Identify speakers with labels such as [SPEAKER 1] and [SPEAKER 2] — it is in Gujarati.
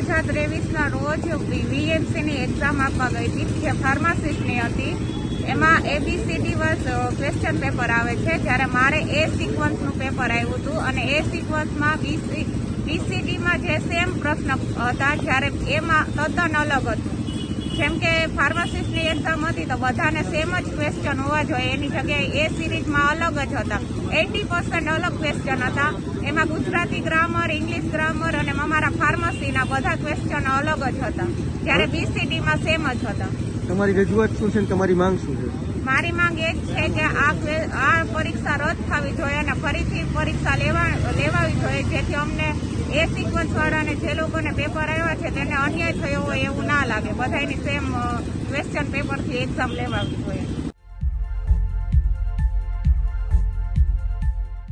[SPEAKER 1] તારીખના રોજ વીએમસીની એક્ઝામ આપવા ગઈ હતી. જે ફાર્માસિસ્ટની હતી. એમાં એબીસીડી વર્ષ ક્વેશ્ચન પેપર આવે છે. જ્યારે મારે એ સિક્વન્સનું પેપર આવ્યું હતું અને એ સિક્વન્સમાં બીસી બીસીડીમાં જે સેમ પ્રશ્ન હતા, જ્યારે એમાં તદ્દન અલગ હતું. જેમ કે ફાર્માસિસ્ટની એક્ઝામ હતી તો બધાને સેમ જ ક્વેશ્ચન હોવા જોઈએ. એની જગ્યાએ એ સિરીઝમાં અલગ જ હતા. એટી અલગ ક્વેશ્ચન હતા. એમાં ગુજરાતી ગ્રામર ઇંગ્લિશ ગ્રામર અમારા ફાર્મસીના બધા ક્વેશ્ચન અલગ જ હતા. જ્યારે બીસીટીમાં સેમ જ હતા.
[SPEAKER 2] તમારી રજૂઆત શું છે તમારી માંગ શું છે?
[SPEAKER 1] મારી માંગ એ જ છે કે આ આ પરીક્ષા રદ થવી જોઈએ અને ફરીથી પરીક્ષા લેવા લેવાવી જોઈએ જેથી અમને એ સિક્વન્સ વાળાને જે લોકોને પેપર આવ્યા છે તેને અન્યાય થયો હોય એવું ના લાગે. બધાની સેમ ક્વેશ્ચન પેપરથી એક્ઝામ લેવાવી જોઈએ.